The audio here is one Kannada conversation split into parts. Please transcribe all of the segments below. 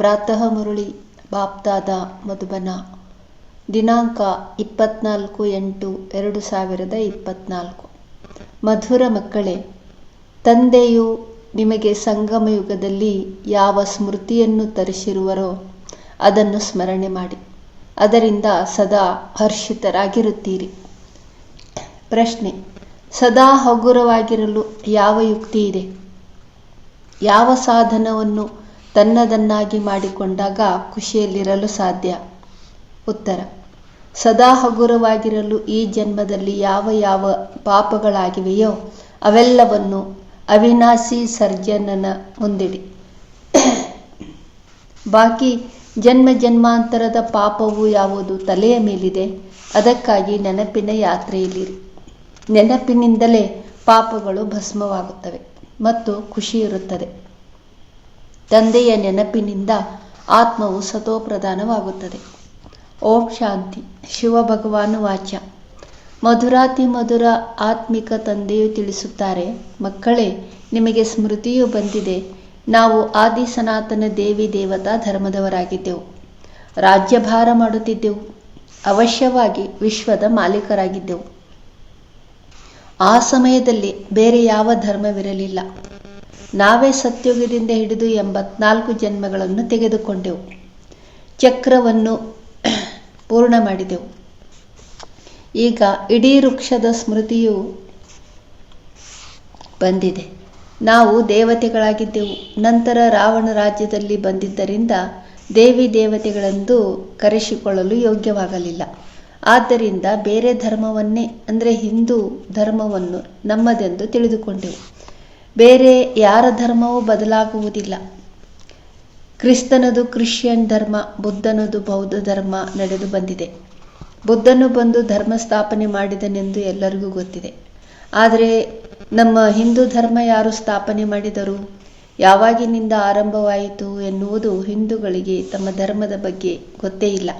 ಪ್ರಾತಃ ಮುರಳಿ ಬಾಪ್ದಾದ ಮಧುಬನ, ದಿನಾಂಕ ಇಪ್ಪತ್ನಾಲ್ಕು ಎಂಟು ಎರಡು ಸಾವಿರದ ಇಪ್ಪತ್ನಾಲ್ಕು. ಮಧುರ ಮಕ್ಕಳೇ, ತಂದೆಯು ನಿಮಗೆ ಸಂಗಮ ಯುಗದಲ್ಲಿ ಯಾವ ಸ್ಮೃತಿಯನ್ನು ತರಿಸಿರುವರೋ ಅದನ್ನು ಸ್ಮರಣೆ ಮಾಡಿ. ಅದರಿಂದ ಸದಾ ಹರ್ಷಿತರಾಗಿರುತ್ತೀರಿ. ಪ್ರಶ್ನೆ, ಸದಾ ಹಗುರವಾಗಿರಲು ಯಾವ ಯುಕ್ತಿ ಇದೆ? ಯಾವ ಸಾಧನವನ್ನು ತನ್ನದನ್ನಾಗಿ ಮಾಡಿಕೊಂಡಾಗ ಖುಷಿಯಲ್ಲಿರಲು ಸಾಧ್ಯ. ಉತ್ತರ. ಸದಾ ಹಗುರವಾಗಿರಲು ಈ ಜನ್ಮದಲ್ಲಿ ಯಾವ ಯಾವ ಪಾಪಗಳಾಗಿವೆಯೋ ಅವೆಲ್ಲವನ್ನು ಅವಿನಾಶಿ ಸರ್ಜನನ ಮುಂದಿಡಿ. ಬಾಕಿ ಜನ್ಮ ಜನ್ಮಾಂತರದ ಪಾಪವು ಯಾವುದು ತಲೆಯ ಮೇಲಿದೆ? ಅದಕ್ಕಾಗಿ ನೆನಪಿನ ಯಾತ್ರೆಯಲ್ಲಿರಿ. ನೆನಪಿನಿಂದಲೇ ಪಾಪಗಳು ಭಸ್ಮವಾಗುತ್ತವೆ ಮತ್ತು ಖುಷಿ ಇರುತ್ತದೆ ತಂದೆಯ ನೆನಪಿನಿಂದ ಆತ್ಮವು ಸತೋಪ್ರಧಾನವಾಗುತ್ತದೆ. ಓಂ ಶಾಂತಿ. ಶಿವ ಭಗವಾನು ವಾಚ. ಮಧುರಾತಿ ಮಧುರ ಆತ್ಮಿಕ ತಂದೆಯು ತಿಳಿಸುತ್ತಾರೆ, ಮಕ್ಕಳೇ, ನಿಮಗೆ ಸ್ಮೃತಿಯು ಬಂದಿದೆ. ನಾವು ಆದಿ ಸನಾತನ ದೇವಿ ದೇವತಾ ಧರ್ಮದವರಾಗಿದ್ದೆವು. ರಾಜ್ಯಭಾರ ಮಾಡುತ್ತಿದ್ದೆವು. ಅವಶ್ಯವಾಗಿ ವಿಶ್ವದ ಮಾಲೀಕರಾಗಿದ್ದೆವು. ಆ ಸಮಯದಲ್ಲಿ ಬೇರೆ ಯಾವ ಧರ್ಮವಿರಲಿಲ್ಲ. ನಾವೇ ಸತ್ಯುಗದಿಂದ ಹಿಡಿದು ಎಂಬತ್ನಾಲ್ಕು ಜನ್ಮಗಳನ್ನು ತೆಗೆದುಕೊಂಡೆವು. ಚಕ್ರವನ್ನು ಪೂರ್ಣ ಮಾಡಿದೆವು. ಈಗ ಇಡೀ ವೃಕ್ಷದ ಸ್ಮೃತಿಯು ಬಂದಿದೆ. ನಾವು ದೇವತೆಗಳಾಗಿದ್ದೆವು. ನಂತರ ರಾವಣ ರಾಜ್ಯದಲ್ಲಿ ಬಂದಿದ್ದರಿಂದ ದೇವಿ ದೇವತೆಗಳೆಂದು ಕರೆಸಿಕೊಳ್ಳಲು ಯೋಗ್ಯವಾಗಲಿಲ್ಲ. ಆದ್ದರಿಂದ ಬೇರೆ ಧರ್ಮವನ್ನೇ, ಅಂದರೆ ಹಿಂದೂ ಧರ್ಮವನ್ನು ನಮ್ಮದೆಂದು ತಿಳಿದುಕೊಂಡೆವು. ಬೇರೆ ಯಾರ ಧರ್ಮವೂ ಬದಲಾಗುವುದಿಲ್ಲ. ಕ್ರಿಸ್ತನದು ಕ್ರಿಶ್ಚಿಯನ್ ಧರ್ಮ, ಬುದ್ಧನದು ಬೌದ್ಧ ಧರ್ಮ ನಡೆದು ಬಂದಿದೆ. ಬುದ್ಧನು ಬಂದು ಧರ್ಮ ಸ್ಥಾಪನೆ ಮಾಡಿದನೆಂದು ಎಲ್ಲರಿಗೂ ಗೊತ್ತಿದೆ. ಆದರೆ ನಮ್ಮ ಹಿಂದೂ ಧರ್ಮ ಯಾರು ಸ್ಥಾಪನೆ ಮಾಡಿದರು? ಯಾವಾಗಿನಿಂದ ಆರಂಭವಾಯಿತು ಎನ್ನುವುದು ಹಿಂದೂಗಳಿಗೆ ತಮ್ಮ ಧರ್ಮದ ಬಗ್ಗೆ ಗೊತ್ತೇ ಇಲ್ಲ.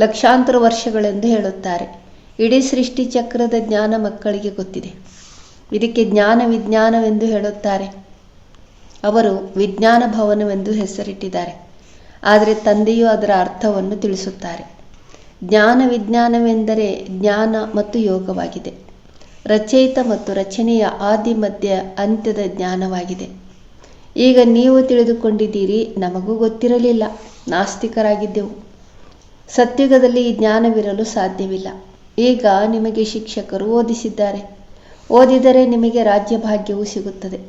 ಲಕ್ಷಾಂತರ ವರ್ಷಗಳೆಂದು ಹೇಳುತ್ತಾರೆ. ಇಡೀ ಸೃಷ್ಟಿ ಚಕ್ರದ ಜ್ಞಾನ ಮಕ್ಕಳಿಗೆ ಗೊತ್ತಿದೆ. ಇದಕ್ಕೆ ಜ್ಞಾನ ವಿಜ್ಞಾನವೆಂದು ಹೇಳುತ್ತಾರೆ. ಅವರು ವಿಜ್ಞಾನ ಭವನವೆಂದು ಹೆಸರಿಟ್ಟಿದ್ದಾರೆ. ಆದರೆ ತಂದೆಯು ಅದರ ಅರ್ಥವನ್ನು ತಿಳಿಸುತ್ತಾರೆ. ಜ್ಞಾನ ವಿಜ್ಞಾನವೆಂದರೆ ಜ್ಞಾನ ಮತ್ತು ಯೋಗವಾಗಿದೆ. ರಚಯಿತ ಮತ್ತು ರಚನೆಯ ಆದಿ ಮಧ್ಯ ಅಂತ್ಯದ ಜ್ಞಾನವಾಗಿದೆ. ಈಗ ನೀವು ತಿಳಿದುಕೊಂಡಿದ್ದೀರಿ, ನಮಗೂ ಗೊತ್ತಿರಲಿಲ್ಲ, ನಾಸ್ತಿಕರಾಗಿದ್ದೆವು. ಸತ್ಯುಗದಲ್ಲಿ ಈ ಜ್ಞಾನವಿರಲು ಸಾಧ್ಯವಿಲ್ಲ. ಈಗ ನಿಮಗೆ ಶಿಕ್ಷಕರು ಓದಿಸಿದ್ದಾರೆ. ಓದಿದರೆ ನಿಮಗೆ ರಾಜ್ಯಭಾಗ್ಯವು ಸಿಗುತ್ತದೆ.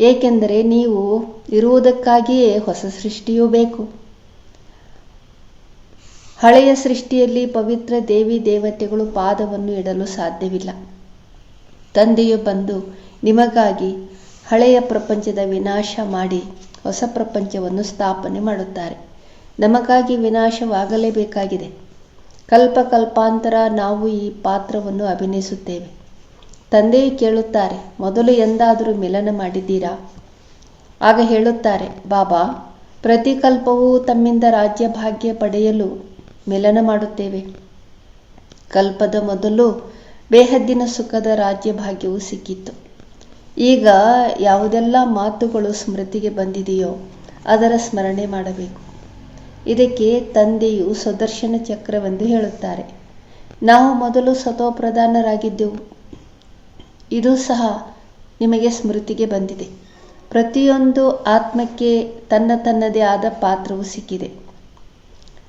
ಏಕೆಂದರೆ ನೀವು ಇರುವುದಕ್ಕಾಗಿಯೇ ಹೊಸ ಸೃಷ್ಟಿಯೂ ಬೇಕು. ಹಳೆಯ ಸೃಷ್ಟಿಯಲ್ಲಿ ಪವಿತ್ರ ದೇವಿ ದೇವತೆಗಳು ಪಾದವನ್ನು ಇಡಲು ಸಾಧ್ಯವಿಲ್ಲ. ತಂದೆಯು ಬಂದು ನಿಮಗಾಗಿ ಹಳೆಯ ಪ್ರಪಂಚದ ವಿನಾಶ ಮಾಡಿ ಹೊಸ ಪ್ರಪಂಚವನ್ನು ಸ್ಥಾಪನೆ ಮಾಡುತ್ತಾರೆ. ನಮಗಾಗಿ ವಿನಾಶವಾಗಲೇಬೇಕಾಗಿದೆ. ಕಲ್ಪ ಕಲ್ಪಾಂತರ ನಾವು ಈ ಪಾತ್ರವನ್ನು ಅಭಿನಯಿಸುತ್ತೇವೆ. ತಂದೆಯು ಕೇಳುತ್ತಾರೆ, ಮೊದಲು ಎಂದಾದರೂ ಮಿಲನ ಮಾಡಿದ್ದೀರಾ? ಆಗ ಹೇಳುತ್ತಾರೆ, ಬಾಬಾ, ಪ್ರತಿಕಲ್ಪವೂ ತಮ್ಮಿಂದ ರಾಜ್ಯ ಭಾಗ್ಯ ಪಡೆಯಲು ಮಿಲನ ಮಾಡುತ್ತೇವೆ. ಕಲ್ಪದ ಮೊದಲು ಬೇಹದ್ದಿನ ಸುಖದ ರಾಜ್ಯ ಭಾಗ್ಯವು ಸಿಕ್ಕಿತ್ತು ಈಗ ಯಾವುದೆಲ್ಲ ಮಾತುಗಳು ಸ್ಮೃತಿಗೆ ಬಂದಿದೆಯೋ ಅದರ ಸ್ಮರಣೆ ಮಾಡಬೇಕು. ಇದಕ್ಕೆ ತಂದೆಯು ಸುದರ್ಶನ ಚಕ್ರವೆಂದು ಹೇಳುತ್ತಾರೆ. ನಾವು ಮೊದಲು ಸತೋಪ್ರಧಾನರಾಗಿದ್ದೆವು ಇದು ಸಹ ನಿಮಗೆ ಸ್ಮೃತಿಗೆ ಬಂದಿದೆ. ಪ್ರತಿಯೊಂದು ಆತ್ಮಕ್ಕೆ ತನ್ನ ತನ್ನದೇ ಆದ ಪಾತ್ರವು ಸಿಕ್ಕಿದೆ.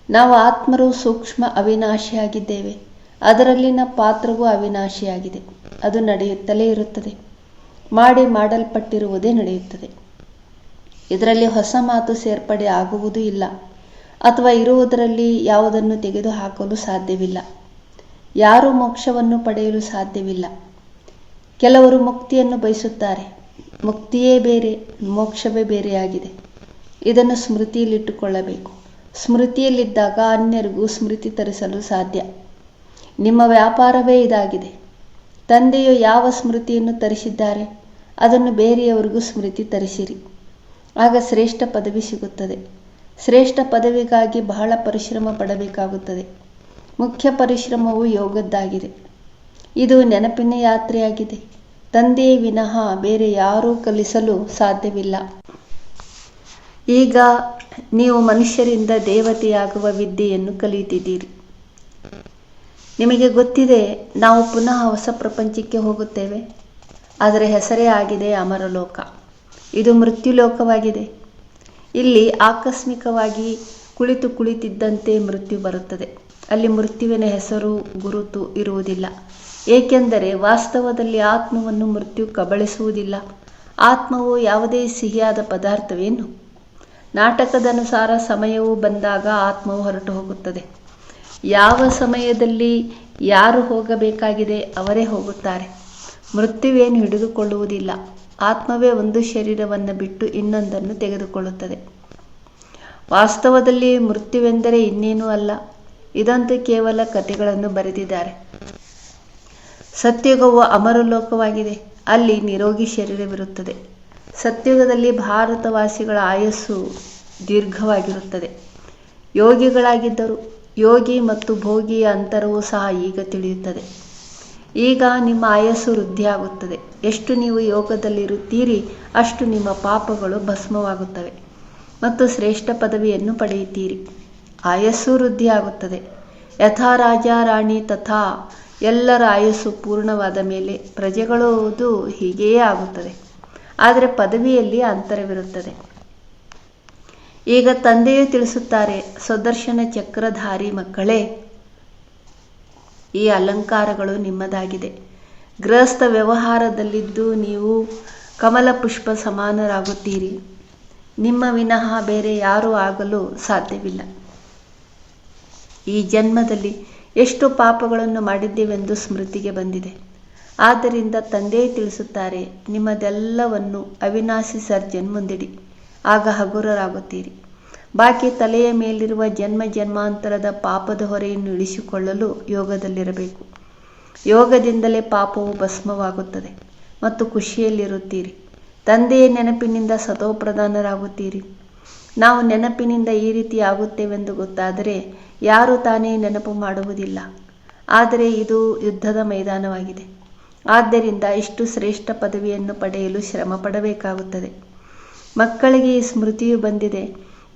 ನಾವು ಆತ್ಮರು ಸೂಕ್ಷ್ಮ ಅವಿನಾಶಿಯಾಗಿದ್ದೇವೆ. ಅದರಲ್ಲಿನ ಪಾತ್ರವು ಅವಿನಾಶಿಯಾಗಿದೆ. ಅದು ನಡೆಯುತ್ತಲೇ ಇರುತ್ತದೆ. ಮಾಡಿ ಮಾಡಲ್ಪಟ್ಟಿರುವುದೇ ನಡೆಯುತ್ತದೆ. ಇದರಲ್ಲಿ ಹೊಸ ಮಾತು ಸೇರ್ಪಡೆ ಆಗುವುದೂ ಇಲ್ಲ. ಅಥವಾ ಇರುವುದರಲ್ಲಿ ಯಾವುದನ್ನು ತೆಗೆದುಹಾಕಲು ಸಾಧ್ಯವಿಲ್ಲ. ಯಾರೂ ಮೋಕ್ಷವನ್ನು ಪಡೆಯಲು ಸಾಧ್ಯವಿಲ್ಲ. ಕೆಲವರು ಮುಕ್ತಿಯನ್ನು ಬಯಸುತ್ತಾರೆ. ಮುಕ್ತಿಯೇ ಬೇರೆ, ಮೋಕ್ಷವೇ ಬೇರೆಯಾಗಿದೆ. ಇದನ್ನು ಸ್ಮೃತಿಯಲ್ಲಿಟ್ಟುಕೊಳ್ಳಬೇಕು. ಸ್ಮೃತಿಯಲ್ಲಿದ್ದಾಗ ಅನ್ಯರಿಗೂ ಸ್ಮೃತಿ ತರಿಸಲು ಸಾಧ್ಯ. ನಿಮ್ಮ ವ್ಯಾಪಾರವೇ ಇದಾಗಿದೆ. ತಂದೆಯು ಯಾವ ಸ್ಮೃತಿಯನ್ನು ತರಿಸಿದ್ದಾರೆ, ಅದನ್ನು ಬೇರೆಯವರಿಗೂ ಸ್ಮೃತಿ ತರಿಸಿರಿ. ಆಗ ಶ್ರೇಷ್ಠ ಪದವಿ ಸಿಗುತ್ತದೆ. ಶ್ರೇಷ್ಠ ಪದವಿಗಾಗಿ ಬಹಳ ಪರಿಶ್ರಮ ಪಡಬೇಕಾಗುತ್ತದೆ. ಮುಖ್ಯ ಪರಿಶ್ರಮವು ಯೋಗದ್ದಾಗಿದೆ. ಇದು ನೆನಪಿನ ಯಾತ್ರೆಯಾಗಿದೆ. ತಂದೆ ವಿನಃ ಬೇರೆ ಯಾರೂ ಕಲಿಸಲು ಸಾಧ್ಯವಿಲ್ಲ. ಈಗ ನೀವು ಮನುಷ್ಯರಿಂದ ದೇವತೆಯಾಗುವ ವಿದ್ಯೆಯನ್ನು ಕಲಿಯುತ್ತಿದ್ದೀರಿ ನಿಮಗೆ ಗೊತ್ತಿದೆ, ನಾವು ಪುನಃ ಹೊಸ ಪ್ರಪಂಚಕ್ಕೆ ಹೋಗುತ್ತೇವೆ. ಆದರೆ ಹೆಸರೇ ಆಗಿದೆ ಅಮರಲೋಕ. ಇದು ಮೃತ್ಯುಲೋಕವಾಗಿದೆ. ಇಲ್ಲಿ ಆಕಸ್ಮಿಕವಾಗಿ ಕುಳಿತು ಕುಳಿತಿದ್ದಂತೆ ಮೃತ್ಯು ಬರುತ್ತದೆ. ಅಲ್ಲಿ ಮೃತ್ಯುವಿನ ಹೆಸರು, ಗುರುತು ಇರುವುದಿಲ್ಲ. ಏಕೆಂದರೆ ವಾಸ್ತವದಲ್ಲಿ ಆತ್ಮವನ್ನು ಮೃತ್ಯು ಕಬಳಿಸುವುದಿಲ್ಲ. ಆತ್ಮವು ಯಾವುದೇ ಸಿಹಿಯಾದ ಪದಾರ್ಥವೇನು? ನಾಟಕದನುಸಾರ ಸಮಯವು ಬಂದಾಗ ಆತ್ಮವು ಹೊರಟು ಹೋಗುತ್ತದೆ. ಯಾವ ಸಮಯದಲ್ಲಿ ಯಾರು ಹೋಗಬೇಕಾಗಿದೆ ಅವರೇ ಹೋಗುತ್ತಾರೆ. ಮೃತ್ಯುವೇನು ಹಿಡಿದುಕೊಳ್ಳುವುದಿಲ್ಲ. ಆತ್ಮವೇ ಒಂದು ಶರೀರವನ್ನು ಬಿಟ್ಟು ಇನ್ನೊಂದನ್ನು ತೆಗೆದುಕೊಳ್ಳುತ್ತದೆ. ವಾಸ್ತವದಲ್ಲಿ ಮೃತ್ಯುವೆಂದರೆ ಇನ್ನೇನೂ ಅಲ್ಲ. ಇದಂತೂ ಕೇವಲ ಕಥೆಗಳನ್ನು ಬರೆದಿದ್ದಾರೆ. ಸತ್ಯುಗವು ಅಮರಲೋಕವಾಗಿದೆ. ಅಲ್ಲಿ ನಿರೋಗಿ ಶರೀರವಿರುತ್ತದೆ. ಸತ್ಯುಗದಲ್ಲಿ ಭಾರತವಾಸಿಗಳ ಆಯಸ್ಸು ದೀರ್ಘವಾಗಿರುತ್ತದೆ. ಯೋಗಿಗಳಾಗಿದ್ದರು ಯೋಗಿ ಮತ್ತು ಭೋಗಿಯ ಅಂತರವೂ ಸಹ ಈಗ ತಿಳಿಯುತ್ತದೆ. ಈಗ ನಿಮ್ಮ ಆಯಸ್ಸು ವೃದ್ಧಿಯಾಗುತ್ತದೆ. ಎಷ್ಟು ನೀವು ಯೋಗದಲ್ಲಿರುತ್ತೀರಿ ಅಷ್ಟು ನಿಮ್ಮ ಪಾಪಗಳು ಭಸ್ಮವಾಗುತ್ತವೆ ಮತ್ತು ಶ್ರೇಷ್ಠ ಪದವಿಯನ್ನು ಪಡೆಯುತ್ತೀರಿ. ಆಯಸ್ಸು ವೃದ್ಧಿಯಾಗುತ್ತದೆ. ಯಥಾ ರಾಜ ರಾಣಿ ತಥಾ ಎಲ್ಲರ ಆಯಸ್ಸು ಪೂರ್ಣವಾದ ಮೇಲೆ ಪ್ರಜೆಗಳದು ಹೀಗೆಯೇ ಆಗುತ್ತದೆ. ಆದರೆ ಪದವಿಯಲ್ಲಿ ಅಂತರವಿರುತ್ತದೆ. ಈಗ ತಂದೆಯೇ ತಿಳಿಸುತ್ತಾರೆ ಸುದರ್ಶನ ಚಕ್ರಧಾರಿ ಮಕ್ಕಳೇ, ಈ ಅಲಂಕಾರಗಳು ನಿಮ್ಮದಾಗಿದೆ. ಗೃಹಸ್ಥ ವ್ಯವಹಾರದಲ್ಲಿದ್ದು ನೀವು ಕಮಲ ಪುಷ್ಪ ಸಮಾನರಾಗುತ್ತೀರಿ. ನಿಮ್ಮ ವಿನಃ ಬೇರೆ ಯಾರೂ ಆಗಲು ಸಾಧ್ಯವಿಲ್ಲ. ಈ ಜನ್ಮದಲ್ಲಿ ಎಷ್ಟು ಪಾಪಗಳನ್ನು ಮಾಡಿದ್ದೇವೆಂದು ಸ್ಮೃತಿಗೆ ಬಂದಿದೆ. ಆದ್ದರಿಂದ ತಂದೆ ತಿಳಿಸುತ್ತಾರೆ, ನಿಮ್ಮದೆಲ್ಲವನ್ನು ಅವಿನಾಶಿ ಸರ್ಜನ್ ಮುಂದಿಡಿ. ಆಗ ಹಗುರರಾಗುತ್ತೀರಿ. ಬಾಕಿ ತಲೆಯ ಮೇಲಿರುವ ಜನ್ಮ ಜನ್ಮಾಂತರದ ಪಾಪದ ಹೊರೆಯನ್ನು ಇಳಿಸಿಕೊಳ್ಳಲು ಯೋಗದಲ್ಲಿರಬೇಕು. ಯೋಗದಿಂದಲೇ ಪಾಪವು ಭಸ್ಮವಾಗುತ್ತದೆ ಮತ್ತು ಖುಷಿಯಲ್ಲಿರುತ್ತೀರಿ. ತಂದೆಯ ನೆನಪಿನಿಂದ ಸತೋಪ್ರಧಾನರಾಗುತ್ತೀರಿ ನಾವು ನೆನಪಿನಿಂದ ಈ ರೀತಿ ಆಗುತ್ತೇವೆಂದು ಗೊತ್ತಾದರೆ ಯಾರು ತಾನೇ ನೆನಪು ಮಾಡುವುದಿಲ್ಲ. ಆದರೆ ಇದು ಯುದ್ಧದ ಮೈದಾನವಾಗಿದೆ. ಆದ್ದರಿಂದ ಇಷ್ಟು ಶ್ರೇಷ್ಠ ಪದವಿಯನ್ನು ಪಡೆಯಲು ಶ್ರಮ ಪಡಬೇಕಾಗುತ್ತದೆ ಮಕ್ಕಳಿಗೆ ಈ ಸ್ಮೃತಿಯು ಬಂದಿದೆ.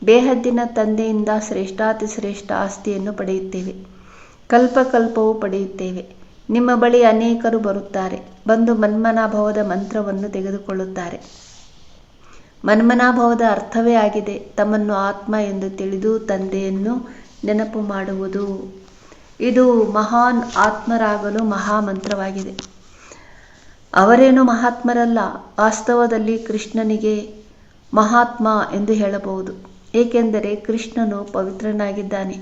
ಬೇಹದ್ದಿನ ತಂದೆಯಿಂದ ಶ್ರೇಷ್ಠಾತಿ ಶ್ರೇಷ್ಠ ಆಸ್ತಿಯನ್ನು ಪಡೆಯುತ್ತೇವೆ. ಕಲ್ಪಕಲ್ಪವೂ ಪಡೆಯುತ್ತೇವೆ. ನಿಮ್ಮ ಬಳಿ ಅನೇಕರು ಬರುತ್ತಾರೆ. ಬಂದು ಮನ್ಮನಾಭವದ ಮಂತ್ರವನ್ನು ತೆಗೆದುಕೊಳ್ಳುತ್ತಾರೆ. ಮನ್ಮನಾಭವದ ಅರ್ಥವೇ ಆಗಿದೆ. ತಮ್ಮನ್ನು ಆತ್ಮ ಎಂದು ತಿಳಿದು ತಂದೆಯನ್ನು ನೆನಪು ಮಾಡುವುದು. ಇದು ಮಹಾನ್ ಆತ್ಮರಾಗಲು ಮಹಾಮಂತ್ರವಾಗಿದೆ. ಅವರೇನು ಮಹಾತ್ಮರಲ್ಲ, ವಾಸ್ತವದಲ್ಲಿ ಕೃಷ್ಣನಿಗೆ ಮಹಾತ್ಮ ಎಂದು ಹೇಳಬಹುದು. ಏಕೆಂದರೆ ಕೃಷ್ಣನು ಪವಿತ್ರನಾಗಿದ್ದಾನೆ.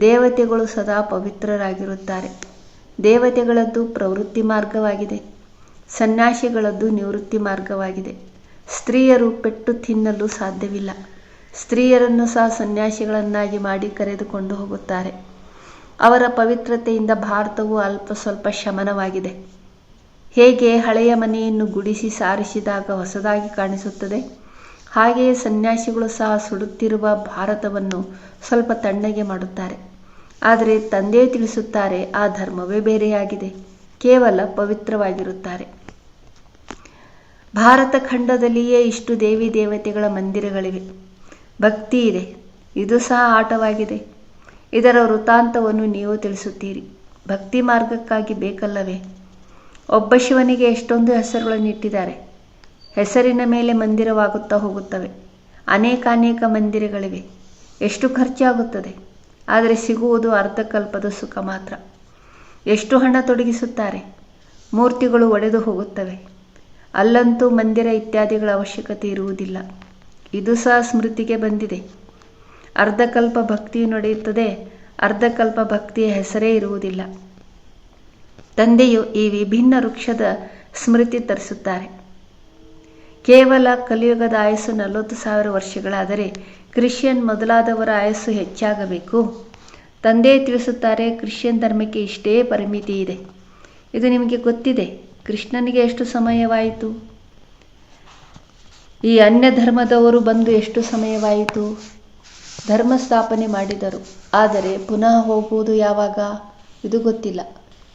ದೇವತೆಗಳು ಸದಾ ಪವಿತ್ರರಾಗಿರುತ್ತಾರೆ. ದೇವತೆಗಳದ್ದು ಪ್ರವೃತ್ತಿ ಮಾರ್ಗವಾಗಿದೆ. ಸನ್ಯಾಸಿಗಳದ್ದು ನಿವೃತ್ತಿ ಮಾರ್ಗವಾಗಿದೆ. ಸ್ತ್ರೀಯರು ಪೆಟ್ಟು ತಿನ್ನಲು ಸಾಧ್ಯವಿಲ್ಲ. ಸ್ತ್ರೀಯರನ್ನು ಸಹ ಸನ್ಯಾಸಿಗಳನ್ನಾಗಿ ಮಾಡಿ ಕರೆದುಕೊಂಡು ಹೋಗುತ್ತಾರೆ. ಅವರ ಪವಿತ್ರತೆಯಿಂದ ಭಾರತವು ಅಲ್ಪ ಸ್ವಲ್ಪ ಶಮನವಾಗಿದೆ. ಹೇಗೆ ಹಳೆಯ ಮನೆಯನ್ನು ಗುಡಿಸಿ ಸಾರಿಸಿದಾಗ ಹೊಸದಾಗಿ ಕಾಣಿಸುತ್ತದೆ? ಹಾಗೆಯೇ ಸನ್ಯಾಸಿಗಳು ಸಹ ಸುಡುತ್ತಿರುವ ಭಾರತವನ್ನು ಸ್ವಲ್ಪ ತಣ್ಣಗೆ ಮಾಡುತ್ತಾರೆ. ಆದರೆ ತಂದೆ ತಿಳಿಸುತ್ತಾರೆ, ಆ ಧರ್ಮವೇ ಬೇರೆಯಾಗಿದೆ. ಕೇವಲ ಪವಿತ್ರವಾಗಿರುತ್ತಾರೆ. ಭಾರತ ಖಂಡದಲ್ಲಿಯೇ ಇಷ್ಟು ದೇವಿ ದೇವತೆಗಳ ಮಂದಿರಗಳಿವೆ. ಭಕ್ತಿ ಇದೆ. ಇದು ಸಹ ಆಟವಾಗಿದೆ. ಇದರ ವೃತ್ತಾಂತವನ್ನು ನೀವು ತಿಳಿಸುತ್ತೀರಿ. ಭಕ್ತಿ ಮಾರ್ಗಕ್ಕಾಗಿ ಬೇಕಲ್ಲವೇ? ಒಬ್ಬ ಶಿವನಿಗೆ ಎಷ್ಟೊಂದು ಹೆಸರುಗಳನ್ನು ಇಟ್ಟಿದ್ದಾರೆ. ಹೆಸರಿನ ಮೇಲೆ ಮಂದಿರವಾಗುತ್ತಾ ಹೋಗುತ್ತವೆ. ಅನೇಕ ಅನೇಕ ಮಂದಿರಗಳಿವೆ. ಎಷ್ಟು ಖರ್ಚಾಗುತ್ತದೆ? ಆದರೆ ಸಿಗುವುದು ಅರ್ಧಕಲ್ಪದ ಸುಖ ಮಾತ್ರ. ಎಷ್ಟು ಹಣ ತೊಡಗಿಸುತ್ತಾರೆ? ಮೂರ್ತಿಗಳು ಒಡೆದು ಹೋಗುತ್ತವೆ. ಅಲ್ಲಂತೂ ಮಂದಿರ ಇತ್ಯಾದಿಗಳ ಅವಶ್ಯಕತೆ ಇರುವುದಿಲ್ಲ. ಇದು ಸಹ ಸ್ಮೃತಿಗೆ ಬಂದಿದೆ. ಅರ್ಧಕಲ್ಪ ಭಕ್ತಿಯು ನಡೆಯುತ್ತದೆ, ಅರ್ಧಕಲ್ಪ ಭಕ್ತಿಯ ಹೆಸರೇ ಇರುವುದಿಲ್ಲ. ತಂದೆಯು ಈ ವಿಭಿನ್ನ ವೃಕ್ಷದ ಸ್ಮೃತಿ ತರಿಸುತ್ತಾರೆ. ಕೇವಲ ಕಲಿಯುಗದ ಆಯಸ್ಸು ನಲವತ್ತು ಸಾವಿರ ವರ್ಷಗಳಾದರೆ ಕ್ರಿಶ್ಚಿಯನ್ ಮೊದಲಾದವರ ಆಯಸ್ಸು ಹೆಚ್ಚಾಗಬೇಕು. ತಂದೆ ತಿಳಿಸುತ್ತಾರೆ, ಕ್ರಿಶ್ಚಿಯನ್ ಧರ್ಮಕ್ಕೆ ಇಷ್ಟೇ ಪರಿಮಿತಿ ಇದೆ. ಇದು ನಿಮಗೆ ಗೊತ್ತಿದೆ, ಕೃಷ್ಣನಿಗೆ ಎಷ್ಟು ಸಮಯವಾಯಿತು? ಈ ಅನ್ಯ ಧರ್ಮದವರು ಬಂದು ಎಷ್ಟು ಸಮಯವಾಯಿತು? ಧರ್ಮ ಸ್ಥಾಪನೆ ಮಾಡಿದರು. ಆದರೆ ಪುನಃ ಹೋಗುವುದು ಯಾವಾಗ? ಇದು ಗೊತ್ತಿಲ್ಲ.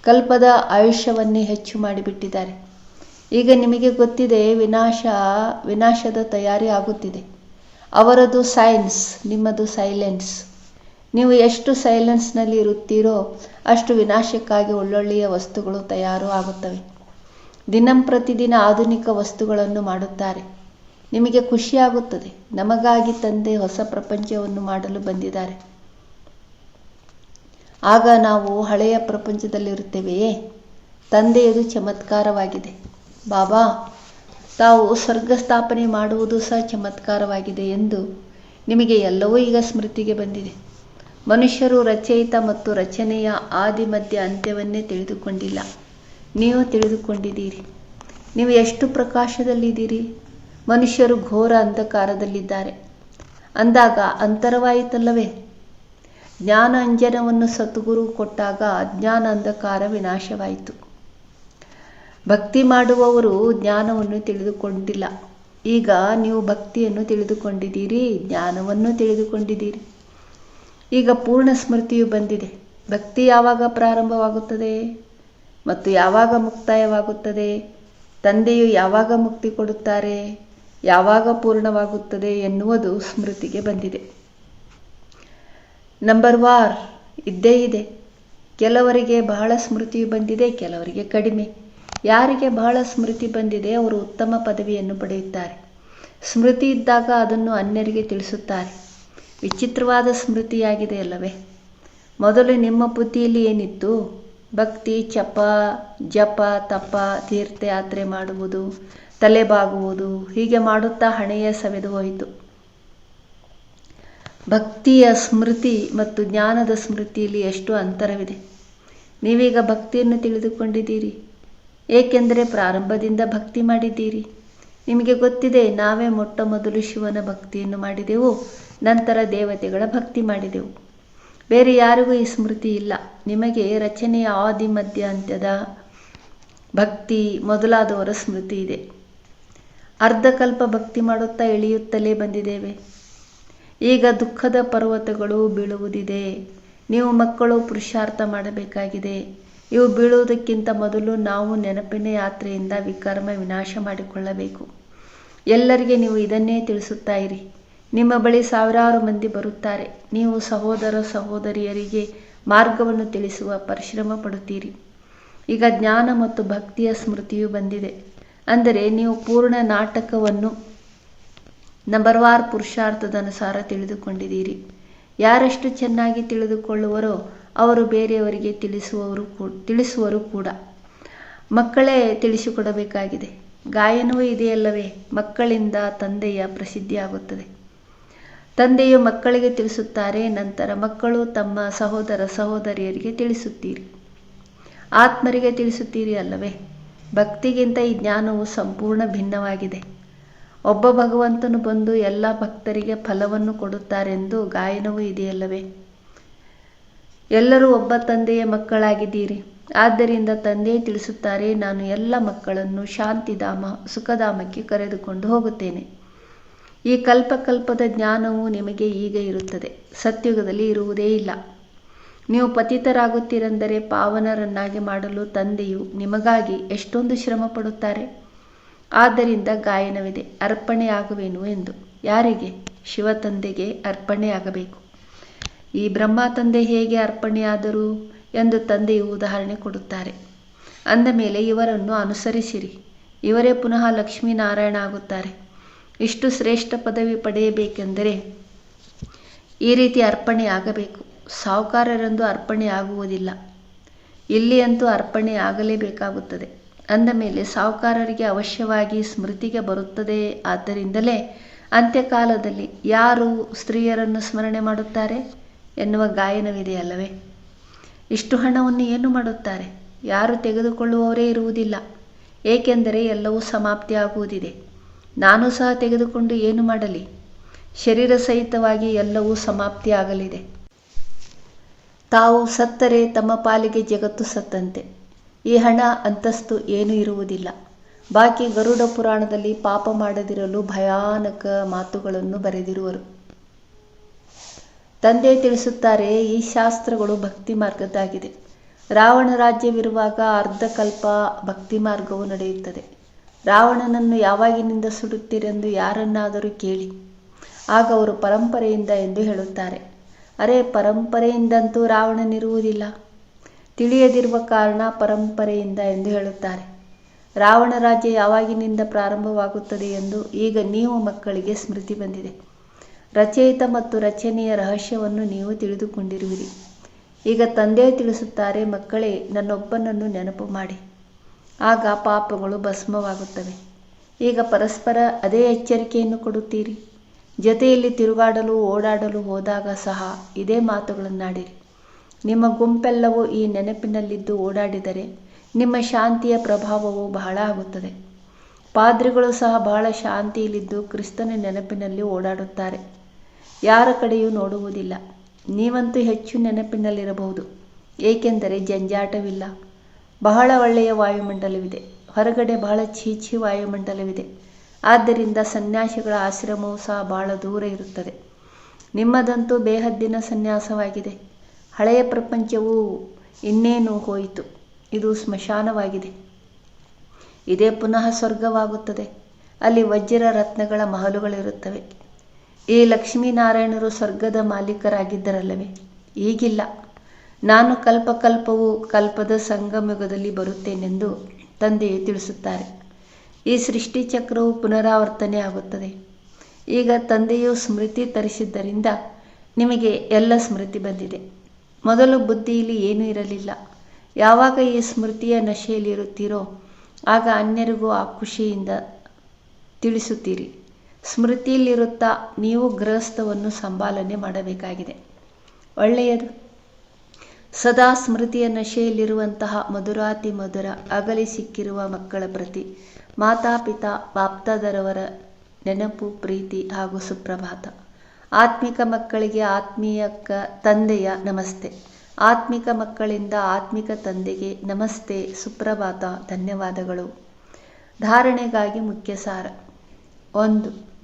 ಕಲ್ಪದ ಆಯುಷ್ಯವನ್ನೇ ಹೆಚ್ಚು ಮಾಡಿಬಿಟ್ಟಿದ್ದಾರೆ. ಈಗ ನಿಮಗೆ ಗೊತ್ತಿದೆ, ವಿನಾಶ, ವಿನಾಶದ ತಯಾರಿ ಆಗುತ್ತಿದೆ. ಅವರದು ಸೈನ್ಸ್ ನಿಮ್ಮದು ಸೈಲೆನ್ಸ್. ನೀವು ಎಷ್ಟು ಸೈಲೆನ್ಸ್ನಲ್ಲಿ ಇರುತ್ತೀರೋ ಅಷ್ಟು ವಿನಾಶಕ್ಕಾಗಿ ಒಳ್ಳೊಳ್ಳೆಯ ವಸ್ತುಗಳು ತಯಾರು ಆಗುತ್ತವೆ. ದಿನಂಪ್ರತಿದಿನ ಆಧುನಿಕ ವಸ್ತುಗಳನ್ನು ಮಾಡುತ್ತಾರೆ. ನಿಮಗೆ ಖುಷಿಯಾಗುತ್ತದೆ. ನಮಗಾಗಿ ತಂದೆ ಹೊಸ ಪ್ರಪಂಚವನ್ನು ಮಾಡಲು ಬಂದಿದ್ದಾರೆ. ಆಗ ನಾವು ಹಳೆಯ ಪ್ರಪಂಚದಲ್ಲಿರುತ್ತೇವೆಯೇ? ತಂದೆಯದು ಚಮತ್ಕಾರವಾಗಿದೆ. ಬಾಬಾ, ತಾವು ಸ್ವರ್ಗ ಸ್ಥಾಪನೆ ಮಾಡುವುದು ಸಹ ಚಮತ್ಕಾರವಾಗಿದೆ ಎಂದು ನಿಮಗೆ ಎಲ್ಲವೂ ಈಗ ಸ್ಮೃತಿಗೆ ಬಂದಿದೆ. ಮನುಷ್ಯರು ರಚಯಿತ ಮತ್ತು ರಚನೆಯ ಆದಿ ಮಧ್ಯ ಅಂತ್ಯವನ್ನೇ ತಿಳಿದುಕೊಂಡಿಲ್ಲ. ನೀವು ತಿಳಿದುಕೊಂಡಿದ್ದೀರಿ. ನೀವು ಎಷ್ಟು ಪ್ರಕಾಶದಲ್ಲಿದ್ದೀರಿ? ಮನುಷ್ಯರು ಘೋರ ಅಂಧಕಾರದಲ್ಲಿದ್ದಾರೆ. ಅಂದಾಗ ಅಂತರವಾಯಿತಲ್ಲವೇ? ಜ್ಞಾನ ಅಂಜನವನ್ನು ಸದ್ಗುರು ಕೊಟ್ಟಾಗ ಅಜ್ಞಾನ ಅಂಧಕಾರ ವಿನಾಶವಾಯಿತು ಭಕ್ತಿ ಮಾಡುವವರು ಜ್ಞಾನವನ್ನು ತಿಳಿದುಕೊಂಡಿಲ್ಲ. ಈಗ ನೀವು ಭಕ್ತಿಯನ್ನು ತಿಳಿದುಕೊಂಡಿದ್ದೀರಿ, ಜ್ಞಾನವನ್ನು ತಿಳಿದುಕೊಂಡಿದ್ದೀರಿ. ಈಗ ಪೂರ್ಣ ಸ್ಮೃತಿಯು ಬಂದಿದೆ. ಭಕ್ತಿ ಯಾವಾಗ ಪ್ರಾರಂಭವಾಗುತ್ತದೆ? ಮತ್ತು ಯಾವಾಗ ಮುಕ್ತಾಯವಾಗುತ್ತದೆ? ತಂದೆಯು ಯಾವಾಗ ಮುಕ್ತಿ ಕೊಡುತ್ತಾರೆ? ಯಾವಾಗ ಪೂರ್ಣವಾಗುತ್ತದೆ ಎನ್ನುವುದು ಸ್ಮೃತಿಗೆ ಬಂದಿದೆ. ನಂಬರ್ ವಾರ್ ಇದ್ದೇ ಇದೆ. ಕೆಲವರಿಗೆ ಬಹಳ ಸ್ಮೃತಿ ಬಂದಿದೆ, ಕೆಲವರಿಗೆ ಕಡಿಮೆ. ಯಾರಿಗೆ ಬಹಳ ಸ್ಮೃತಿ ಬಂದಿದೆ, ಅವರು ಉತ್ತಮ ಪದವಿಯನ್ನು ಪಡೆಯುತ್ತಾರೆ. ಸ್ಮೃತಿ ಇದ್ದಾಗ ಅದನ್ನು ಅನ್ಯರಿಗೆ ತಿಳಿಸುತ್ತಾರೆ. ವಿಚಿತ್ರವಾದ ಸ್ಮೃತಿಯಾಗಿದೆ ಅಲ್ಲವೇ? ಮೊದಲು ನಿಮ್ಮ ಬುದ್ಧಿಯಲ್ಲಿ ಏನಿತ್ತು? ಭಕ್ತಿ ಚಪ ಜಪ, ತಪ ತೀರ್ಥಯಾತ್ರೆ ಮಾಡುವುದು ತಲೆಬಾಗುವುದು ಹೀಗೆ ಮಾಡುತ್ತಾ ಹಣೆಯ ಸವೆದು ಹೋಯಿತು. ಭಕ್ತಿಯ ಸ್ಮೃತಿ ಮತ್ತು ಜ್ಞಾನದ ಸ್ಮೃತಿಯಲ್ಲಿ ಎಷ್ಟು ಅಂತರವಿದೆ. ನೀವೀಗ ಭಕ್ತಿಯನ್ನು ತಿಳಿದುಕೊಂಡಿದ್ದೀರಿ. ಏಕೆಂದರೆ ಪ್ರಾರಂಭದಿಂದ ಭಕ್ತಿ ಮಾಡಿದ್ದೀರಿ. ನಿಮಗೆ ಗೊತ್ತಿದೆ, ನಾವೇ ಮೊಟ್ಟ ಮೊದಲು ಶಿವನ ಭಕ್ತಿಯನ್ನು ಮಾಡಿದೆವು, ನಂತರ ದೇವತೆಗಳ ಭಕ್ತಿ ಮಾಡಿದೆವು. ಬೇರೆ ಯಾರಿಗೂ ಈ ಸ್ಮೃತಿ ಇಲ್ಲ. ನಿಮಗೆ ರಚನೆಯ ಆದಿ ಮಧ್ಯ ಅಂತ್ಯದ ಭಕ್ತಿ ಮೊದಲಾದವರ ಸ್ಮೃತಿ ಇದೆ. ಅರ್ಧಕಲ್ಪ ಭಕ್ತಿ ಮಾಡುತ್ತಾ ಇಳಿಯುತ್ತಲೇ ಬಂದಿದ್ದೇವೆ. ಈಗ ದುಃಖದ ಪರ್ವತಗಳು ಬೀಳುವುದಿದೆ. ನೀವು ಮಕ್ಕಳು ಪುರುಷಾರ್ಥ ಮಾಡಬೇಕಾಗಿದೆ. ಇವು ಬೀಳುವುದಕ್ಕಿಂತ ಮೊದಲು ನಾವು ನೆನಪಿನ ಯಾತ್ರೆಯಿಂದ ವಿಕರ್ಮ ವಿನಾಶ ಮಾಡಿಕೊಳ್ಳಬೇಕು. ಎಲ್ಲರಿಗೆ ನೀವು ಇದನ್ನೇ ತಿಳಿಸುತ್ತಾ ಇರಿ. ನಿಮ್ಮ ಬಳಿ ಸಾವಿರಾರು ಮಂದಿ ಬರುತ್ತಾರೆ. ನೀವು ಸಹೋದರ ಸಹೋದರಿಯರಿಗೆ ಮಾರ್ಗವನ್ನು ತಿಳಿಸುವ ಪರಿಶ್ರಮ ಪಡುತ್ತೀರಿ ಈಗ ಜ್ಞಾನ ಮತ್ತು ಭಕ್ತಿಯ ಸ್ಮೃತಿಯು ಬಂದಿದೆ. ಅಂದರೆ ನೀವು ಪೂರ್ಣ ನಾಟಕವನ್ನು ನಂಬರ್ ವಾರ್ ಪುರುಷಾರ್ಥದ ಅನುಸಾರ ತಿಳಿದುಕೊಂಡಿದ್ದೀರಿ. ಯಾರಷ್ಟು ಚೆನ್ನಾಗಿ ತಿಳಿದುಕೊಳ್ಳುವರೋ ಅವರು ಬೇರೆಯವರಿಗೆ ತಿಳಿಸುವವರು ಕೂ, ತಿಳಿಸುವರು ಕೂಡ. ಮಕ್ಕಳೇ ತಿಳಿಸಿಕೊಡಬೇಕಾಗಿದೆ. ಗಾಯನವೂ ಇದೆಯಲ್ಲವೇ? ಮಕ್ಕಳಿಂದ ತಂದೆಯ ಪ್ರಸಿದ್ಧಿಯಾಗುತ್ತದೆ. ತಂದೆಯು ಮಕ್ಕಳಿಗೆ ತಿಳಿಸುತ್ತಾರೆ, ನಂತರ ಮಕ್ಕಳು ತಮ್ಮ ಸಹೋದರ ಸಹೋದರಿಯರಿಗೆ ತಿಳಿಸುತ್ತೀರಿ. ಆತ್ಮರಿಗೆ ತಿಳಿಸುತ್ತೀರಿ ಅಲ್ಲವೇ? ಭಕ್ತಿಗಿಂತ ಈ ಜ್ಞಾನವು ಸಂಪೂರ್ಣ ಭಿನ್ನವಾಗಿದೆ. ಒಬ್ಬ ಭಗವಂತನು ಬಂದು ಎಲ್ಲ ಭಕ್ತರಿಗೆ ಫಲವನ್ನು ಕೊಡುತ್ತಾರೆಂದು ಗಾಯನವೂ ಇದೆಯಲ್ಲವೇ? ಎಲ್ಲರೂ ಒಬ್ಬ ತಂದೆಯ ಮಕ್ಕಳಾಗಿದ್ದೀರಿ. ಆದ್ದರಿಂದ ತಂದೆ ತಿಳಿಸುತ್ತಾರೆ, ನಾನು ಎಲ್ಲ ಮಕ್ಕಳನ್ನು ಶಾಂತಿಧಾಮ, ಸುಖಧಾಮಕ್ಕೆ ಕರೆದುಕೊಂಡು ಹೋಗುತ್ತೇನೆ. ಈ ಕಲ್ಪಕಲ್ಪದ ಜ್ಞಾನವು ನಿಮಗೆ ಈಗ ಇರುತ್ತದೆ. ಸತ್ಯುಗದಲ್ಲಿ ಇರುವುದೇ ಇಲ್ಲ. ನೀವು ಪತಿತರಾಗುತ್ತೀರೆಂದರೆ ಪಾವನರನ್ನಾಗಿ ಮಾಡಲು ತಂದೆಯು ನಿಮಗಾಗಿ ಎಷ್ಟೊಂದು ಶ್ರಮ ಪಡುತ್ತಾರೆ ಆದ್ದರಿಂದ ಗಾಯನವಿದೆ. ಅರ್ಪಣೆಯಾಗುವೆನು ಎಂದು. ಯಾರಿಗೆ? ಶಿವ ತಂದೆಗೆ ಅರ್ಪಣೆಯಾಗಬೇಕು. ಈ ಬ್ರಹ್ಮ ತಂದೆ ಹೇಗೆ ಅರ್ಪಣೆಯಾದರು ಎಂದು ತಂದೆಯು ಉದಾಹರಣೆ ಕೊಡುತ್ತಾರೆ. ಅಂದ ಮೇಲೆ ಇವರನ್ನು ಅನುಸರಿಸಿರಿ. ಇವರೇ ಪುನಃ ಲಕ್ಷ್ಮೀನಾರಾಯಣ ಆಗುತ್ತಾರೆ. ಇಷ್ಟು ಶ್ರೇಷ್ಠ ಪದವಿ ಪಡೆಯಬೇಕೆಂದರೆ ಈ ರೀತಿ ಅರ್ಪಣೆ ಆಗಬೇಕು. ಸಾಹುಕಾರರೆಂದು ಅರ್ಪಣೆ ಆಗುವುದಿಲ್ಲ. ಇಲ್ಲಿ ಅಂತೂ ಅರ್ಪಣೆ ಆಗಲೇಬೇಕಾಗುತ್ತದೆ. ಅಂದ ಮೇಲೆ ಸಾಹುಕಾರರಿಗೆ ಅವಶ್ಯವಾಗಿ ಸ್ಮೃತಿಗೆ ಬರುತ್ತದೆ. ಆದ್ದರಿಂದಲೇ ಅಂತ್ಯಕಾಲದಲ್ಲಿ ಯಾರು ಸ್ತ್ರೀಯರನ್ನು ಸ್ಮರಣೆ ಮಾಡುತ್ತಾರೆ ಎನ್ನುವ ಗಾಯನವಿದೆಯಲ್ಲವೇ ಇಷ್ಟು ಹಣವನ್ನು ಏನು ಮಾಡುತ್ತಾರೆ? ಯಾರು ತೆಗೆದುಕೊಳ್ಳುವವರೇ ಇರುವುದಿಲ್ಲ. ಏಕೆಂದರೆ ಎಲ್ಲವೂ ಸಮಾಪ್ತಿಯಾಗುವುದಿದೆ. ನಾನು ಸಹ ತೆಗೆದುಕೊಂಡು ಏನು ಮಾಡಲಿ? ಶರೀರ ಸಹಿತವಾಗಿ ಎಲ್ಲವೂ ಸಮಾಪ್ತಿಯಾಗಲಿದೆ. ತಾವು ಸತ್ತರೆ ತಮ್ಮ ಪಾಲಿಗೆ ಜಗತ್ತು ಸತ್ತಂತೆ. ಈ ಹಣ, ಅಂತಸ್ತು ಏನೂ ಇರುವುದಿಲ್ಲ. ಬಾಕಿ ಗರುಡ ಪುರಾಣದಲ್ಲಿ ಪಾಪ ಮಾಡದಿರಲು ಭಯಾನಕ ಮಾತುಗಳನ್ನು ಬರೆದಿರುವರು. ತಂದೆ ತಿಳಿಸುತ್ತಾರೆ, ಈ ಶಾಸ್ತ್ರಗಳು ಭಕ್ತಿ ಮಾರ್ಗದ್ದಾಗಿದೆ. ರಾವಣ ರಾಜ್ಯವಿರುವಾಗ ಅರ್ಧಕಲ್ಪ ಭಕ್ತಿ ಮಾರ್ಗವು ನಡೆಯುತ್ತದೆ. ರಾವಣನನ್ನು ಯಾವಾಗಿನಿಂದ ಸುಡುತ್ತೀರೆಂದು ಯಾರನ್ನಾದರೂ ಕೇಳಿ. ಆಗ ಅವರು ಪರಂಪರೆಯಿಂದ ಎಂದು ಹೇಳುತ್ತಾರೆ. ಅರೆ, ಪರಂಪರೆಯಿಂದಂತೂ ರಾವಣನಿರುವುದಿಲ್ಲ. ತಿಳಿಯದಿರುವ ಕಾರಣ ಪರಂಪರೆಯಿಂದ ಎಂದು ಹೇಳುತ್ತಾರೆ. ರಾವಣ ರಾಜ್ಯ ಯಾವಾಗಿನಿಂದ ಪ್ರಾರಂಭವಾಗುತ್ತದೆ ಎಂದು ಈಗ ನೀವು ಮಕ್ಕಳಿಗೆ ಸ್ಮೃತಿ ಬಂದಿದೆ. ರಚಯಿತ ಮತ್ತು ರಚನೆಯ ರಹಸ್ಯವನ್ನು ನೀವು ತಿಳಿದುಕೊಂಡಿರುವಿರಿ. ಈಗ ತಂದೆ ತಿಳಿಸುತ್ತಾರೆ, ಮಕ್ಕಳೇ, ನನ್ನೊಬ್ಬನನ್ನು ನೆನಪು ಮಾಡಿ. ಆಗ ಪಾಪಗಳು ಭಸ್ಮವಾಗುತ್ತವೆ. ಈಗ ಪರಸ್ಪರ ಅದೇ ಎಚ್ಚರಿಕೆಯನ್ನು ಕೊಡುತ್ತೀರಿ. ಜೊತೆಯಲ್ಲಿ ತಿರುಗಾಡಲು ಓಡಾಡಲು ಹೋದಾಗ ಸಹ ಇದೇ ಮಾತುಗಳನ್ನಾಡಿರಿ. ನಿಮ್ಮ ಗುಂಪೆಲ್ಲವೂ ಈ ನೆನಪಿನಲ್ಲಿದ್ದು ಓಡಾಡಿದರೆ ನಿಮ್ಮ ಶಾಂತಿಯ ಪ್ರಭಾವವು ಬಹಳ ಆಗುತ್ತದೆ. ಪಾದ್ರಿಗಳು ಸಹ ಬಹಳ ಶಾಂತಿಯಲ್ಲಿದ್ದು ಕ್ರಿಸ್ತನ ನೆನಪಿನಲ್ಲಿ ಓಡಾಡುತ್ತಾರೆ. ಯಾರ ಕಡೆಯೂ ನೋಡುವುದಿಲ್ಲ. ನೀವಂತೂ ಹೆಚ್ಚು ನೆನಪಿನಲ್ಲಿರಬಹುದು. ಏಕೆಂದರೆ ಜಂಜಾಟವಿಲ್ಲ. ಬಹಳ ಒಳ್ಳೆಯ ವಾಯುಮಂಡಲವಿದೆ. ಹೊರಗಡೆ ಬಹಳ ಚೀಚಿ ವಾಯುಮಂಡಲವಿದೆ. ಆದ್ದರಿಂದ ಸನ್ಯಾಸಿಗಳ ಆಶ್ರಮವು ಸಹ ಬಹಳ ದೂರ ಇರುತ್ತದೆ. ನಿಮ್ಮದಂತೂ ಬೇಹದ್ದಿನ ಸನ್ಯಾಸವಾಗಿದೆ. ಹಳೆಯ ಪ್ರಪಂಚವು ಇನ್ನೇನು ಹೋಯಿತು? ಇದು ಸ್ಮಶಾನವಾಗಿದೆ. ಇದೇ ಪುನಃ ಸ್ವರ್ಗವಾಗುತ್ತದೆ. ಅಲ್ಲಿ ವಜ್ರ ರತ್ನಗಳ ಮಹಲುಗಳಿರುತ್ತವೆ. ಈ ಲಕ್ಷ್ಮೀನಾರಾಯಣರು ಸ್ವರ್ಗದ ಮಾಲೀಕರಾಗಿದ್ದರಲ್ಲವೇ? ಈಗಿಲ್ಲ. ನಾನು ಕಲ್ಪಕಲ್ಪವು ಕಲ್ಪದ ಸಂಗಮಯುಗದಲ್ಲಿ ಬರುತ್ತೇನೆಂದು ತಂದೆಯು ತಿಳಿಸುತ್ತಾರೆ. ಈ ಸೃಷ್ಟಿ ಚಕ್ರವು ಪುನರಾವರ್ತನೆ ಆಗುತ್ತದೆ. ಈಗ ತಂದೆಯು ಸ್ಮೃತಿ ತರಿಸಿದ್ದರಿಂದ ನಿಮಗೆ ಎಲ್ಲ ಸ್ಮೃತಿ ಬಂದಿದೆ. ಮೊದಲು ಬುದ್ಧಿಯಲ್ಲಿ ಏನೂ ಇರಲಿಲ್ಲ. ಯಾವಾಗ ಈ ಸ್ಮೃತಿಯ ನಶೆಯಲ್ಲಿರುತ್ತೀರೋ ಆಗ ಅನ್ಯರಿಗೂ ಆ ಖುಷಿಯಿಂದ ತಿಳಿಸುತ್ತೀರಿ. ಸ್ಮೃತಿಯಲ್ಲಿರುತ್ತಾ ನೀವು ಗೃಹಸ್ಥವನ್ನು ಸಂಭಾಲನೆ ಮಾಡಬೇಕಾಗಿದೆ. ಒಳ್ಳೆಯದು. ಸದಾ ಸ್ಮೃತಿಯ ನಶೆಯಲ್ಲಿರುವಂತಹ ಮಧುರಾತಿ ಮಧುರ ಅಗಲಿ ಸಿಕ್ಕಿರುವ ಮಕ್ಕಳ ಪ್ರತಿ ಮಾತಾಪಿತಾ ಬಾಪ್ತಾದರವರ ನೆನಪು, ಪ್ರೀತಿ ಹಾಗೂ ಸುಪ್ರಭಾತ. ಆತ್ಮಿಕ ಮಕ್ಕಳಿಗೆ ಆತ್ಮೀಯಕ್ಕ ತಂದೆಯ ನಮಸ್ತೆ. ಆತ್ಮಿಕ ಮಕ್ಕಳಿಂದ ಆತ್ಮಿಕ ತಂದೆಗೆ ನಮಸ್ತೆ, ಸುಪ್ರಭಾತ, ಧನ್ಯವಾದಗಳು. ಧಾರಣೆಗಾಗಿ ಮುಖ್ಯ ಸಾರ. ಒಂದು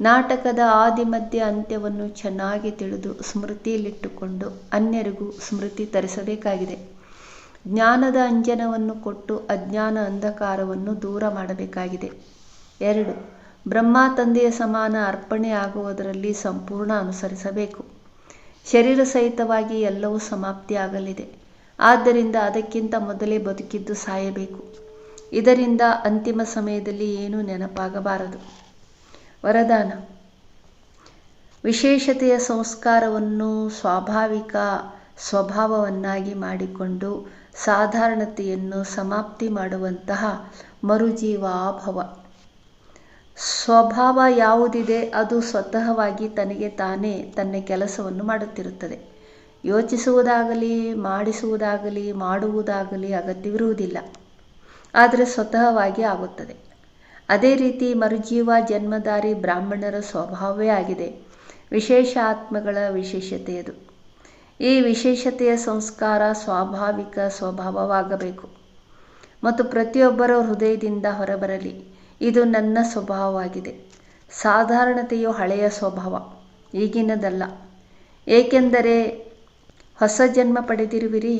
ನಾಟಕದ ಆದಿ ಮಧ್ಯ ಅಂತ್ಯವನ್ನು ಚೆನ್ನಾಗಿ ತಿಳಿದು ಸ್ಮೃತಿಯಲ್ಲಿಟ್ಟುಕೊಂಡು ಅನ್ಯರಿಗೂ ಸ್ಮೃತಿ ತರಿಸಬೇಕಾಗಿದೆ. ಜ್ಞಾನದ ಅಂಜನವನ್ನು ಕೊಟ್ಟು ಅಜ್ಞಾನ ಅಂಧಕಾರವನ್ನು ದೂರ ಮಾಡಬೇಕಾಗಿದೆ. ಎರಡು, ಬ್ರಹ್ಮ ತಂದೆಯ ಸಮಾನ ಅರ್ಪಣೆ ಆಗುವುದರಲ್ಲಿ ಸಂಪೂರ್ಣ ಅನುಸರಿಸಬೇಕು. ಶರೀರ ಸಹಿತವಾಗಿ ಎಲ್ಲವೂ ಸಮಾಪ್ತಿಯಾಗಲಿದೆ ಆದ್ದರಿಂದ ಅದಕ್ಕಿಂತ ಮೊದಲೇ ಬದುಕಿದ್ದು ಸಾಯಬೇಕು. ಇದರಿಂದ ಅಂತಿಮ ಸಮಯದಲ್ಲಿ ಏನೂ ನೆನಪಾಗಬಾರದು. ವರದಾನ. ವಿಶೇಷತೆಯ ಸಂಸ್ಕಾರವನ್ನು ಸ್ವಾಭಾವಿಕ ಸ್ವಭಾವವನ್ನಾಗಿ ಮಾಡಿಕೊಂಡು ಸಾಧಾರಣತೆಯನ್ನು ಸಮಾಪ್ತಿ ಮಾಡುವಂತಹ ಮರುಜೀವಾಭವ. ಸ್ವಭಾವ ಯಾವುದಿದೆ ಅದು ಸ್ವತಃವಾಗಿ ತನಗೆ ತಾನೇ ತನ್ನ ಕೆಲಸವನ್ನು ಮಾಡುತ್ತಿರುತ್ತದೆ. ಯೋಚಿಸುವುದಾಗಲಿ, ಮಾಡಿಸುವುದಾಗಲಿ, ಮಾಡುವುದಾಗಲಿ ಅಗತ್ಯವಿರುವುದಿಲ್ಲ. ಆದರೆ ಸ್ವತಃವಾಗಿ ಆಗುತ್ತದೆ. ಅದೇ ರೀತಿ ಮರುಜೀವ ಜನ್ಮಧಾರಿ ಬ್ರಾಹ್ಮಣರ ಸ್ವಭಾವವೇ ಆಗಿದೆ. ವಿಶೇಷ ಆತ್ಮಗಳ ವಿಶೇಷತೆಯದು ಈ ವಿಶೇಷತೆಯ ಸಂಸ್ಕಾರ ಸ್ವಾಭಾವಿಕ ಸ್ವಭಾವವಾಗಬೇಕು. ಮತ್ತು ಪ್ರತಿಯೊಬ್ಬರ ಹೃದಯದಿಂದ ಹೊರಬರಲಿ. ಇದು ನನ್ನ ಸ್ವಭಾವವಾಗಿದೆ. ಸಾಧಾರಣತೆಯು ಹಳೆಯ ಸ್ವಭಾವ. ಈಗಿನದಲ್ಲ. ಏಕೆಂದರೆ ಹೊಸ ಜನ್ಮ ಪಡೆದಿರುವಿರಿ.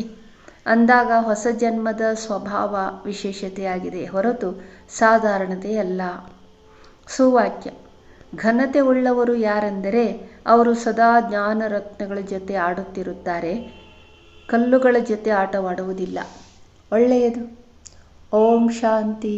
ಅಂದಾಗ ಹೊಸ ಜನ್ಮದ ಸ್ವಭಾವ ವಿಶೇಷತೆಯಾಗಿದೆ ಹೊರತು ಸಾಧಾರಣತೆಯಲ್ಲ. ಸುವಾಕ್ಯ. ಘನತೆ ಉಳ್ಳವರು ಯಾರೆಂದರೆ ಅವರು ಸದಾ ಜ್ಞಾನ ರತ್ನಗಳ ಜೊತೆ ಆಡುತ್ತಿರುತ್ತಾರೆ. ಕಲ್ಲುಗಳ ಜೊತೆ ಆಟವಾಡುವುದಿಲ್ಲ. ಒಳ್ಳೆಯದು. ಓಂ ಶಾಂತಿ.